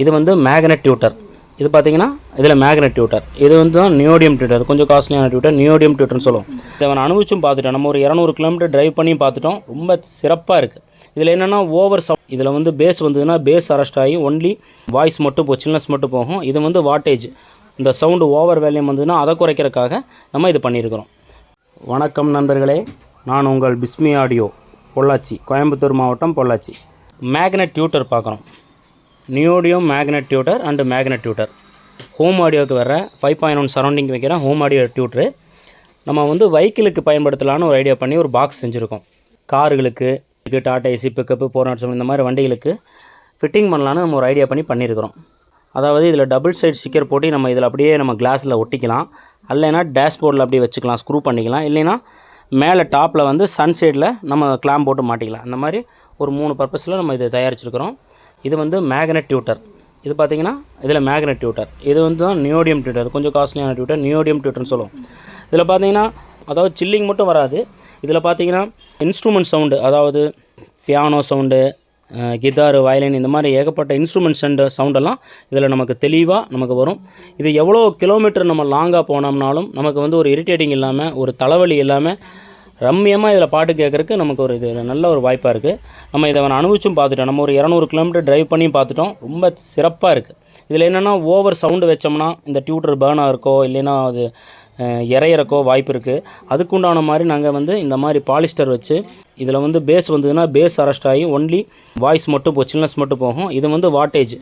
இது வந்து magnet tutor இது பார்த்தீங்கன்னா இதில் மேக்னட் டியூட்டர் இது வந்து தான் நியோடியம் டியூட்டர் கொஞ்சம் காஸ்ட்லியான டியூட்டர் நியோடியம் டியூட்டர்னு சொல்லுவோம். இதை நான் அனுபவிச்சும் பார்த்துட்டோம் நம்ம ஒரு இரநூறு கிலோமீட்டர் டிரைவ் பண்ணி பார்த்துட்டோம். ரொம்ப சிறப்பாக இருக்குது இதில் என்னென்னா ஓவர் சவுண்ட் இதில் வந்து பேஸ் வந்ததுன்னா பேஸ் அரெஸ்ட் ஆகி ஒன்லி வாய்ஸ் மட்டும் போ சில்னஸ் மட்டும் போகும். இது வந்து வாட்டேஜ் இந்த சவுண்டு ஓவர் வேல்யூம் வந்ததுன்னா அதை குறைக்கிறதுக்காக நம்ம இது பண்ணியிருக்கிறோம். வணக்கம் நண்பர்களே. நான் உங்கள் பிஸ்மி ஆடியோ பொள்ளாச்சி. கோயம்புத்தூர் மாவட்டம் பொள்ளாச்சி. மேக்னெட் டியூட்டர் பார்க்குறோம் neodymium magnet tweeter and magnet tweeter home ஆடியோக்கு வர ஃபைவ் பாயிண்ட் ஒன் சரௌண்டிங் வைக்கிற ஹோம் ஆடியோ டியூட்ரு. நம்ம வந்து வெஹிக்கிளுக்கு பயன்படுத்தலான்னு ஒரு ஐடியா பண்ணி ஒரு பாக்ஸ் செஞ்சுருக்கோம். கார்களுக்கு டாடா ஏசி பிக்கப்பு ஃபோர் இந்த மாதிரி வண்டிகளுக்கு ஃபிட்டிங் பண்ணலான்னு நம்ம ஒரு ஐடியா பண்ணி பண்ணியிருக்கிறோம் அதாவது இதில் டபுள் சைடு ஸ்டிக்கர் போட்டு நம்ம இதில் அப்படியே நம்ம கிளாஸில் ஒட்டிக்கலாம். இல்லைன்னா டேஷ்போர்டில் அப்படியே வச்சுக்கலாம் ஸ்க்ரூ பண்ணிக்கலாம். இல்லைன்னா மேலே டாப்பில் வந்து சன்சைடில் நம்ம கிளாம் போட்டு மாட்டிக்கலாம். அந்த மாதிரி ஒரு மூணு பர்பஸில் நம்ம இதை தயாரிச்சிருக்கிறோம். இது வந்து மேக்னெட் டியூட்டர் இது பார்த்தீங்கன்னா இதில் மேக்னெட் டியூட்டர் இது வந்து தான் நியோடியம் டியூட்டர் கொஞ்சம் காஸ்ட்லியான டியூட்டர் நியோடியம் டியூட்டர்னு சொல்லுவோம். இதில் பார்த்தீங்கன்னா அதாவது சில்லிங் மட்டும் வராது. இதில் பார்த்தீங்கன்னா இன்ஸ்ட்ருமெண்ட் சவுண்டு அதாவது பியானோ சவுண்டு கிதாரு வயலின் இந்த மாதிரி ஏகப்பட்ட இன்ஸ்ட்ருமெண்ட் சவுண்டு சவுண்டெல்லாம் இதில் நமக்கு தெளிவாக நமக்கு வரும். இது எவ்வளோ கிலோமீட்டர் நம்ம லாங்காக போனோம்னாலும் நமக்கு வந்து ஒரு இரிட்டேட்டிங் இல்லாமல் ஒரு தலைவலி இல்லாமல் ரம்மியமாக இதில் பாட்டு கேட்குறக்கு நமக்கு ஒரு இது நல்ல ஒரு வாய்ப்பாக இருக்குது நம்ம இதை நான் அனுபவிச்சும் பார்த்துட்டோம். நம்ம ஒரு இரநூறு கிலோமீட்டர் ட்ரைவ் பண்ணி பார்த்துட்டோம். ரொம்ப சிறப்பாக இருக்குது இதில் என்னென்னா ஓவர் சவுண்டு வச்சோம்னா இந்த டியூட்டர் பேர்னாக இருக்கோ இல்லைன்னா அது இறையிறக்கோ வாய்ப்பு இருக்குது அதுக்குண்டான மாதிரி நாங்கள் வந்து இந்த மாதிரி பாலிஸ்டர் வச்சு இதில் வந்து பேஸ் வந்ததுன்னா பேஸ் அரெஸ்ட் ஆகி ஒன்லி வாய்ஸ் மட்டும் போ சில்னஸ் மட்டும் போகும். இது வந்து வாட்டேஜ்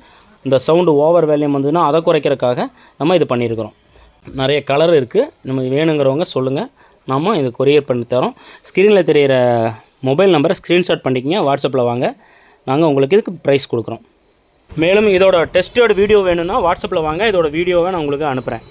இந்த சவுண்டு ஓவர் வேல்யூம் வந்ததுன்னா அதை குறைக்கிறதுக்காக நம்ம இது பண்ணியிருக்கிறோம். நிறைய கலர் இருக்குது நம்ம வேணுங்கிறவங்க சொல்லுங்கள் நாம இது கொரியர் பண்ணி தரோம். ஸ்க்ரீனில் தெரிகிற மொபைல் நம்பரை ஸ்க்ரீன்ஷாட் பண்ணிக்கிங்க. வாட்ஸ்அப்பில் வாங்க. நாங்கள் உங்களுக்கு இதுக்கு ப்ரைஸ் கொடுக்குறோம். மேலும் இதோட டெஸ்ட்டோட வீடியோ வேணும்னா வாட்ஸ்அப்பில் வாங்க. இதோட வீடியோவை நான் உங்களுக்கு அனுப்புகிறேன்